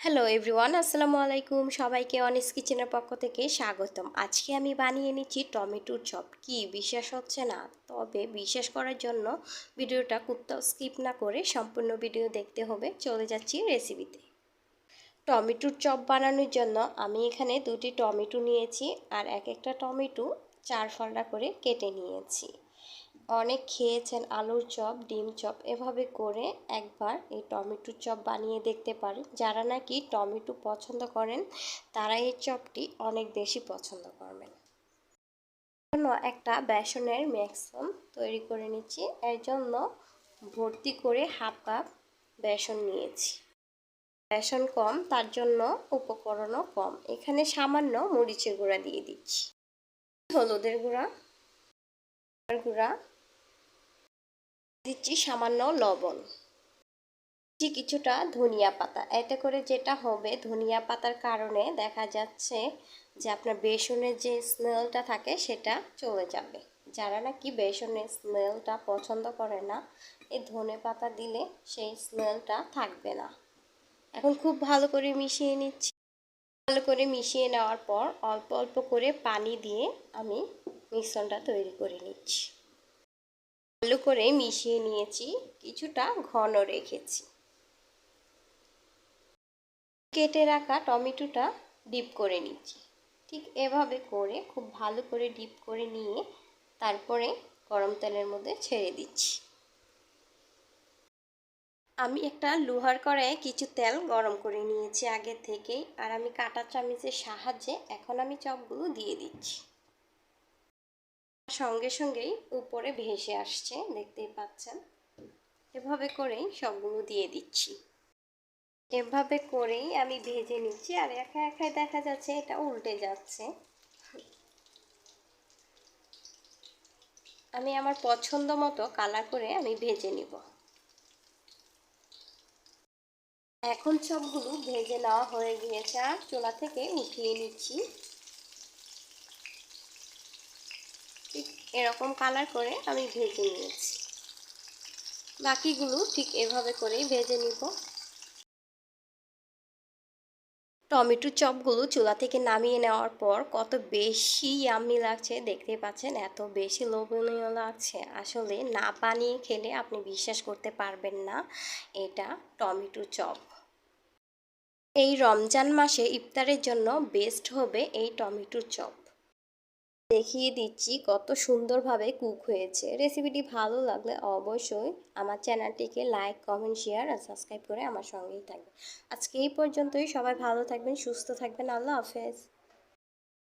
Hello everyone আসসালামু আলাইকুম সবাইকে অনেস কিচেনের পক্ষ থেকে স্বাগতম। আজকে আমি বানিয়ে নিচ্ছি টমেটোর চপ। কি বিশ্বাস হচ্ছে না? তবে বিশ্বাস করার জন্য ভিডিওটা কোথাও স্কিপ না করে সম্পূর্ণ ভিডিও দেখতে হবে। চলে যাচ্ছি রেসিপিতে টমেটোর চপ বানানোর জন্য আমি এখানে দুটি টমেটো নিয়েছি আর এক একটা টমেটো চার ফাল্ডা করে কেটে নিয়েছি। অনেক খেয়েছেন আলুর চপ, ডিম চপ। এভাবে করে একবার এই টমেটো চপ বানিয়ে দেখতে পারেন। যারা নাকি টমেটো পছন্দ করেন, তারা এই চপটি অনেক বেশি পছন্দ করবেন। জন্য একটা বেসনের ম্যাক্সিমাম তৈরি করে নিচ্ছি। এর জন্য ভর্তি করে হাফ কাপ বেসন নিয়েছি। বেসন কম, তার জন্য উপকরণও কম। এখানে সামান্য মরিচের গুঁড়া দিয়ে দিচ্ছি। হলুদের গুঁড়া গুঁড়া দিচ্ছি সামান্য লবণ। দিচ্ছি কিছুটা ধনিয়া পাতা। এতে করে যেটা হবে, ধনিয়া পাতার কারণে দেখা যাচ্ছে যে আপনার বেসনের যে স্মেলটা থাকে, সেটা চলে যাবে। যারা নাকি বেসনের স্মেলটা পছন্দ করে না, এই ধনে পাতা দিলে সেই স্মেলটা থাকবে না। এখন খুব ভালো করে মিশিয়ে নিচ্ছি। ভালো করে মিশিয়ে নেওয়ার পর অল্প অল্প করে পানি দিয়ে আমি মিশ্রণটা তৈরি করে নিচ্ছি। ভালো করে মিশিয়ে নিয়েছি, কিছুটা ঘন রেখেছি। কেটে রাখা টমেটোটা ডিপ করে নিচ্ছি। ঠিক এভাবে করে খুব ভালো করে ডিপ করে নিয়ে তারপরে গরম তেলের মধ্যে ছেড়ে দিচ্ছি। আমি একটা লোহার কড়াইয়ে কিছু তেল গরম করে নিয়েছি আগে থেকেই, আর আমি কাটা চামিচের সাহায্যে এখন আমি চপগুলো দিয়ে দিচ্ছি। সঙ্গে সঙ্গেই উপরে ভেসে আসছে, দেখতেই পাচ্ছেন। এভাবে করেই সবগুলো দিয়ে দিচ্ছি। এভাবে করেই আমি ভেজে নিচ্ছি আর একা একাই দেখা যাচ্ছে এটা উল্টে যাচ্ছে। আমি আমার পছন্দ মতো কালার করে আমি ভেজে নিব। এখন সবগুলো ভেজে নেওয়া হয়ে গিয়েছে আর চোলা থেকে উঠিয়ে নিচ্ছি ঠিক এরকম কালার করে আমি ভেজে নিয়েছি। বাকিগুলো ঠিক এভাবে করেই ভেজে নিব। টমেটো চপগুলো চুলা থেকে নামিয়ে নেওয়ার পর কত বেশি ইয়াম্মি লাগছে দেখতে পাচ্ছেন, এত বেশি লোভনীয় লাগছে। আসলে না বানিয়ে খেলে আপনি বিশ্বাস করতে পারবেন না, এটা টমেটো চপ। এই রমজান মাসে ইফতারের জন্য বেস্ট হবে এই টমেটো চপ। দেখিয়ে দিচ্ছি কত সুন্দরভাবে কুক হয়েছে। রেসিপিটি ভালো লাগলে অবশ্যই আমার চ্যানেলটিকে লাইক কমেন্ট শেয়ার আর সাবস্ক্রাইব করে আমার সঙ্গেই থাকবে। আজকে এই পর্যন্তই। সবাই ভালো থাকবেন, সুস্থ থাকবেন। আল্লাহ হাফেজ।